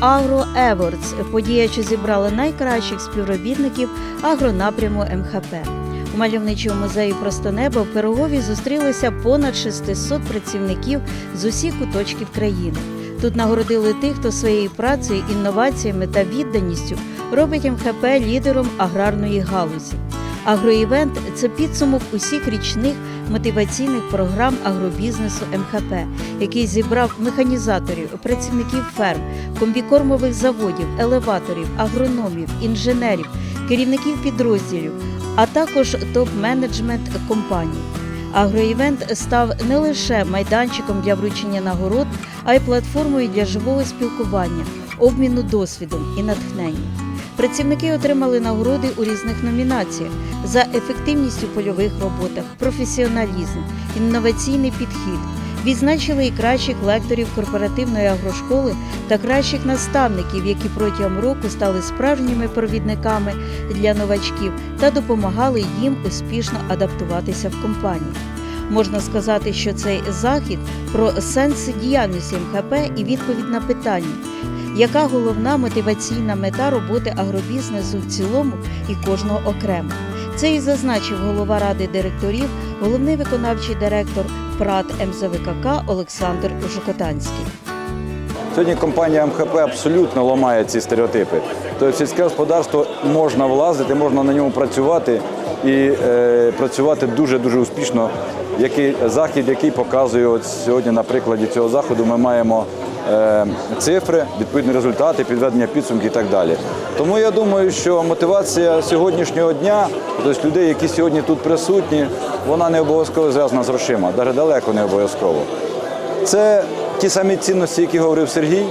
Agro Awards – подія, що зібрала найкращих співробітників агронапряму МХП. У мальовничому музеї Просто небо в Пирогові зустрілися понад 600 працівників з усіх куточків країни. Тут нагородили тих, хто своєю працею, інноваціями та відданістю робить МХП лідером аграрної галузі. Агроівент це підсумок усіх річних мотиваційних програм агробізнесу МХП, який зібрав механізаторів, працівників ферм, комбікормових заводів, елеваторів, агрономів, інженерів, керівників підрозділів, а також топ-менеджмент компаній. Агроівент став не лише майданчиком для вручення нагород, а й платформою для живого спілкування, обміну досвідом і натхненням. Працівники отримали нагороди у різних номінаціях за ефективність у польових роботах, професіоналізм, інноваційний підхід. Відзначили і кращих лекторів корпоративної агрошколи та кращих наставників, які протягом року стали справжніми провідниками для новачків та допомагали їм успішно адаптуватися в компанії. Можна сказати, що цей захід про сенс діяльності МХП і відповідь на питання, яка головна мотиваційна мета роботи агробізнесу в цілому і кожного окремо. Це і зазначив голова ради директорів, головний виконавчий директор ПРАТ МЗВКК Олександр Жукотанський. Сьогодні компанія МХП абсолютно ламає ці стереотипи. Тобто сільське господарство можна влазити, можна на ньому працювати і е, працювати дуже-дуже успішно. Який захід, який показує от сьогодні на прикладі цього заходу, ми маємо цифри, відповідні результати, підведення підсумків і так далі. Тому я думаю, що мотивація сьогоднішнього дня, тобто людей, які сьогодні тут присутні, вона не обов'язково зв'язана з грошима, навіть далеко не обов'язково. Це ті самі цінності, які говорив Сергій.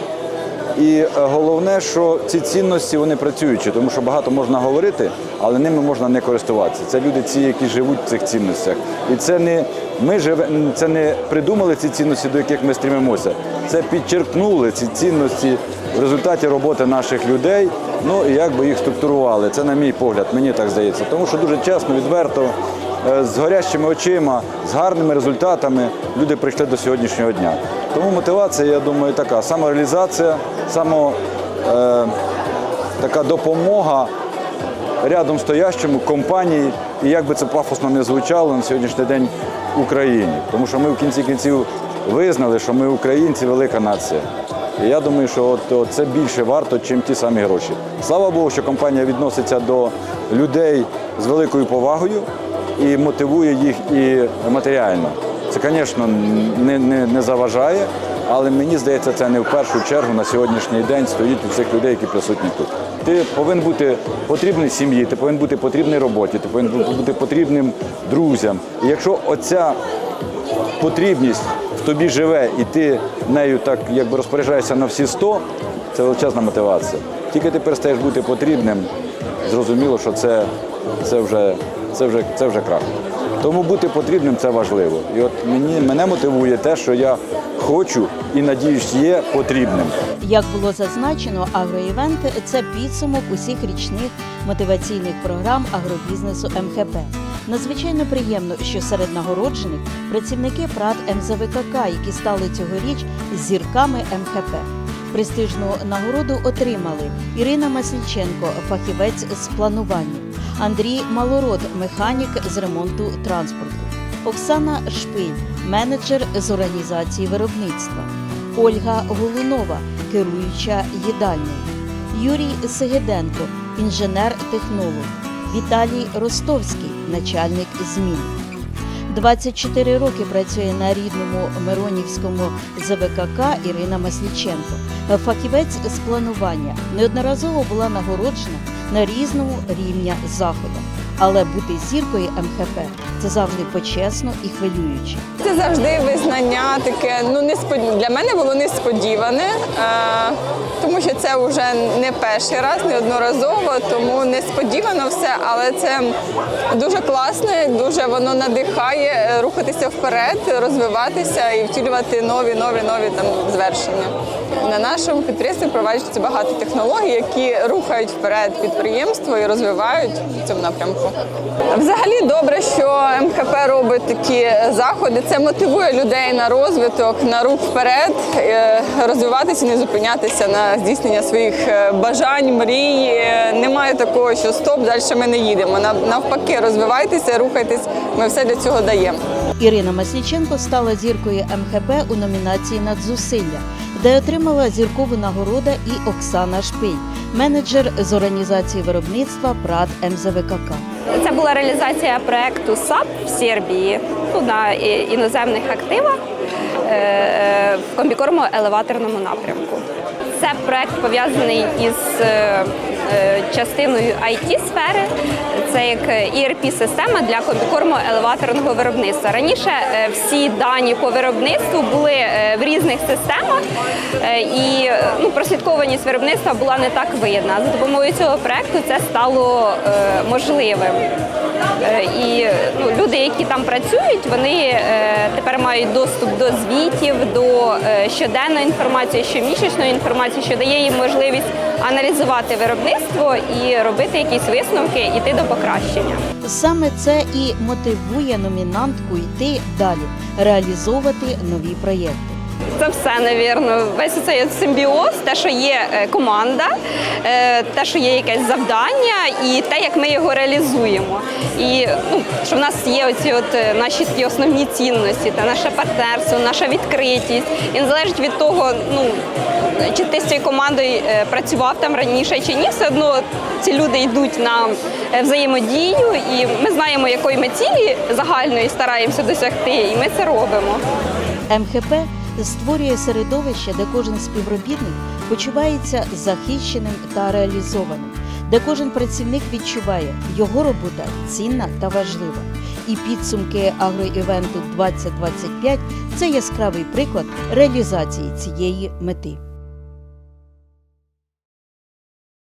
І е, головне, що ці цінності вони працюючі, тому що багато можна говорити, але ними можна не користуватися. Це люди, ці, які живуть в цих цінностях. І це не ми живе, це не придумали ці цінності, до яких ми стрімимося. Це підчеркнули ці цінності в результаті роботи наших людей. Ну і як би їх структурували. Це, на мій погляд, мені так здається. Тому що дуже чесно, відверто, е, з горящими очима, з гарними результатами люди прийшли до сьогоднішнього дня. Тому мотивація, я думаю, така самореалізація, само, е, така допомога рядом стоящому компанії, і як би це пафосно не звучало на сьогоднішній день Україні. Тому що ми в кінці кінців визнали, що ми українці велика нація. І я думаю, що от, от це більше варто, ніж ті самі гроші. Слава Богу, що компанія відноситься до людей з великою повагою і мотивує їх і матеріально. Це, звісно, не, не, не заважає, але мені здається, це не в першу чергу на сьогоднішній день стоїть у цих людей, які присутні тут. Ти повинен бути потрібний сім'ї, ти повинен бути потрібний роботі, ти повинен бути потрібним друзям. І якщо оця потрібність в тобі живе, і ти нею так якби розпоряджаєшся на всі 100, це величезна мотивація. Тільки ти перестаєш бути потрібним, зрозуміло, що це, це, вже, це, вже, це вже крах. Тому бути потрібним це важливо. І от мені, мене мотивує те, що я хочу і надіюсь, є потрібним. Як було зазначено, агроівент це підсумок усіх річних мотиваційних програм агробізнесу МХП. Надзвичайно приємно, що серед нагороджених працівники ПРАТ МЗВКК, які стали цьогоріч зірками МХП. Престижну нагороду отримали Ірина Масільченко, фахівець з планування, Андрій Малород, механік з ремонту транспорту, Оксана Шпиль, менеджер з організації виробництва, Ольга Голунова, керуюча їдальнею, Юрій Сегеденко, інженер-технолог, Віталій Ростовський, начальник змін. 24 роки працює на рідному Миронівському ЗВКК Ірина Масліченко. Фахівець з планування. Неодноразово була нагороджена на різному рівня заходах. Але бути зіркою МХП це завжди почесно і хвилююче. Це завжди визнання таке. Ну неспод... для мене було несподіване, е, тому що це вже не перший раз, неодноразово, тому несподівано все, але це дуже класне, дуже воно надихає рухатися вперед, розвиватися і втілювати нові, нові, нові там звершення. На нашому підприємстві впроваджується багато технологій, які рухають вперед підприємство і розвивають в цьому напрямку. Розвитку. Взагалі добре, що МХП робить такі заходи. Це мотивує людей на розвиток, на рух вперед, е, розвиватися, не зупинятися на здійснення своїх е, бажань, мрій. Немає такого, що стоп, далі ми не їдемо. Навпаки, розвивайтеся, рухайтесь. Ми все для цього даємо. Ірина Масліченко стала зіркою МХП у номінації «Надзусилля», де отримала зіркову нагороду і Оксана Шпиль, менеджер з організації виробництва ПРАД МЗВКК. Це була реалізація проекту САП в Сербії ну, на іноземних активах е, в комбікорму елеваторному напрямку. Це проект пов'язаний із е, е, частиною it сфери. Це як ERP-система для комбікорму елеваторного виробництва. Раніше е, всі дані по виробництву були е, в різних системах, е, і ну, прослідкованість виробництва була не так видна. За допомогою цього проекту це стало е, можливим. Е, І ну, люди, які там працюють, вони тепер мають доступ до звітів, до щоденної інформації, щомісячної інформації, що дає їм можливість аналізувати виробництво і робити якісь висновки, іти до покращення. Саме це і мотивує номінантку йти далі, реалізовувати нові проєкти. Це все, навірно, весь цей симбіоз, те, що є е, команда, е, те, що є якесь завдання, і те, як ми його реалізуємо. І ну, що в нас є оці от е, наші такі основні цінності, та наше партнерство, наша відкритість. І не залежить від того, ну чи ти з цією командою працював там раніше чи ні, все одно ці люди йдуть на взаємодію, і ми знаємо, якої ми цілі загальної стараємося досягти, і ми це робимо. МХП створює середовище, де кожен співробітник почувається захищеним та реалізованим, де кожен працівник відчуває, його робота цінна та важлива. І підсумки агроівенту 2025 – це яскравий приклад реалізації цієї мети.